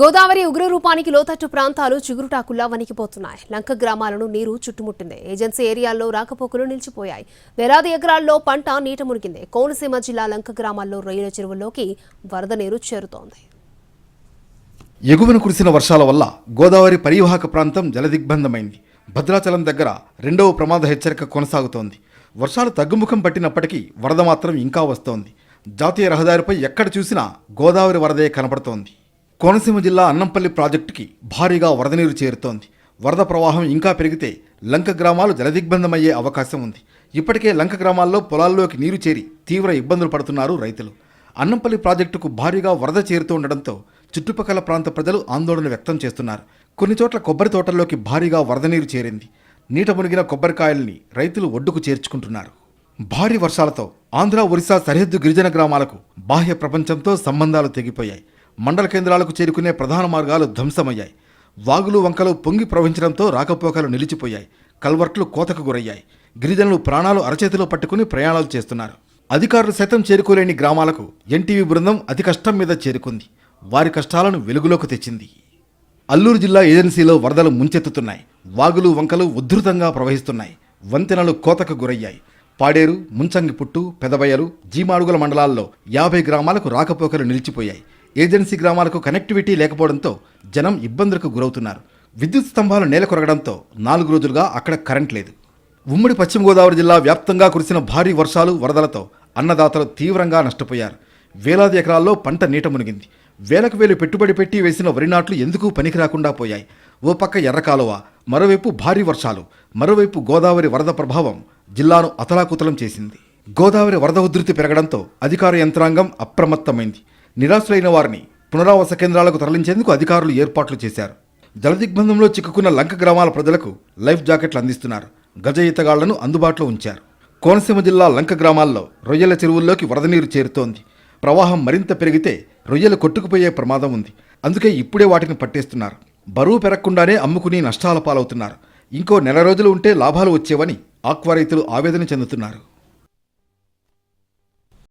గోదావరి ఉగ్రరూపానికి లోతట్టు ప్రాంతాలు చిగురుటాకుల్లా వణికిపోతున్నాయి. లంక గ్రామాలను నీరు చుట్టుముట్టింది. ఏజెన్సీ ఏరియాల్లో రాకపోకలు నిలిచిపోయాయి. వేలాది ఎకరాల్లో పంట నీట మునిగింది. కోనసీమ జిల్లా లంక గ్రామాల్లో రొయ్యల చెరువుల్లోకి వరద నీరు చేరుతోంది. ఎగువన కురిసిన వర్షాల వల్ల గోదావరి పరివాహక ప్రాంతం జలదిగ్బంధమైంది. భద్రాచలం దగ్గర రెండవ ప్రమాద హెచ్చరిక కొనసాగుతోంది. వర్షాలు తగ్గుముఖం పట్టినప్పటికీ వరద మాత్రం ఇంకా వస్తోంది. జాతీయ రహదారిపై ఎక్కడ చూసినా గోదావరి వరదే కనపడుతోంది. కోనసీమ జిల్లా అన్నంపల్లి ప్రాజెక్టుకి భారీగా వరద నీరు చేరుతోంది. వరద ప్రవాహం ఇంకా పెరిగితే లంక గ్రామాలు జలదిగ్బంధమయ్యే అవకాశం ఉంది. ఇప్పటికే లంక గ్రామాల్లో పొలాల్లోకి నీరు చేరి తీవ్ర ఇబ్బందులు పడుతున్నారు రైతులు. అన్నంపల్లి ప్రాజెక్టుకు భారీగా వరద చేరుతూ ఉండడంతో చుట్టుపక్కల ప్రాంత ప్రజలు ఆందోళన వ్యక్తం చేస్తున్నారు. కొన్ని చోట్ల కొబ్బరి తోటల్లోకి భారీగా వరద నీరు చేరింది. నీట మునిగిన కొబ్బరికాయల్ని రైతులు ఒడ్డుకు చేర్చుకుంటున్నారు. భారీ వర్షాలతో ఆంధ్ర ఒరిస్సా సరిహద్దు గిరిజన గ్రామాలకు బాహ్య ప్రపంచంతో సంబంధాలు తెగిపోయాయి. మండల కేంద్రాలకు చేరుకునే ప్రధాన మార్గాలు ధ్వంసమయ్యాయి. వాగులు వంకలు పొంగి ప్రవహించడంతో రాకపోకలు నిలిచిపోయాయి. కల్వర్ట్లు కోతకు గురయ్యాయి. గిరిజనులు ప్రాణాలు అరచేతిలో పట్టుకుని ప్రయాణాలు చేస్తున్నారు. అధికారులు సైతం చేరుకోలేని గ్రామాలకు ఎన్టీవీ బృందం అతి కష్టం మీద చేరుకుంది. వారి కష్టాలను వెలుగులోకి తెచ్చింది. అల్లూరు జిల్లా ఏజెన్సీలో వరదలు ముంచెత్తుతున్నాయి. వాగులు వంకలు ఉధృతంగా ప్రవహిస్తున్నాయి. వంతెనలు కోతకు గురయ్యాయి. పాడేరు ముంచంగిపుట్టు పెదబయలు జీమాడుగుల మండలాల్లో యాభై గ్రామాలకు రాకపోకలు నిలిచిపోయాయి. ఏజెన్సీ గ్రామాలకు కనెక్టివిటీ లేకపోవడంతో జనం ఇబ్బందులకు గురవుతున్నారు. విద్యుత్ స్తంభాలు నేలకొరగడంతో నాలుగు రోజులుగా అక్కడ కరెంట్ లేదు. ఉమ్మడి పశ్చిమ గోదావరి జిల్లా వ్యాప్తంగా కురిసిన భారీ వర్షాలు వరదలతో అన్నదాతలు తీవ్రంగా నష్టపోయారు. వేలాది ఎకరాల్లో పంట నీట మునిగింది. వేలకు వేలు పెట్టుబడి పెట్టి వేసిన వరి నాట్లు ఎందుకు పనికి రాకుండా పోయాయి? ఓ పక్క ఎర్రకాలువ మరోవైపు భారీ వర్షాలు మరోవైపు గోదావరి వరద ప్రభావం జిల్లాను అతలాకుతలం చేసింది. గోదావరి వరద ఉధృతి పెరగడంతో అధికార యంత్రాంగం అప్రమత్తమైంది. నిరాశులైన వారిని పునరావాస కేంద్రాలకు తరలించేందుకు అధికారులు ఏర్పాట్లు చేశారు. జలదిగ్బంధంలో చిక్కుకున్న లంక గ్రామాల ప్రజలకు లైఫ్ జాకెట్లు అందిస్తున్నారు. గజ ఈతగాళ్ళను అందుబాటులో ఉంచారు. కోనసీమ జిల్లా లంక గ్రామాల్లో రొయ్యల చెరువుల్లోకి వరద నీరు చేరుతోంది. ప్రవాహం మరింత పెరిగితే రొయ్యలు కొట్టుకుపోయే ప్రమాదం ఉంది. అందుకే ఇప్పుడే వాటిని పట్టేస్తున్నారు. బరువు పెరగకుండానే అమ్ముకుని నష్టాల పాలవుతున్నారు. ఇంకో నెల రోజులు ఉంటే లాభాలు వచ్చేవని ఆక్వా రైతులు ఆవేదన చెందుతున్నారు.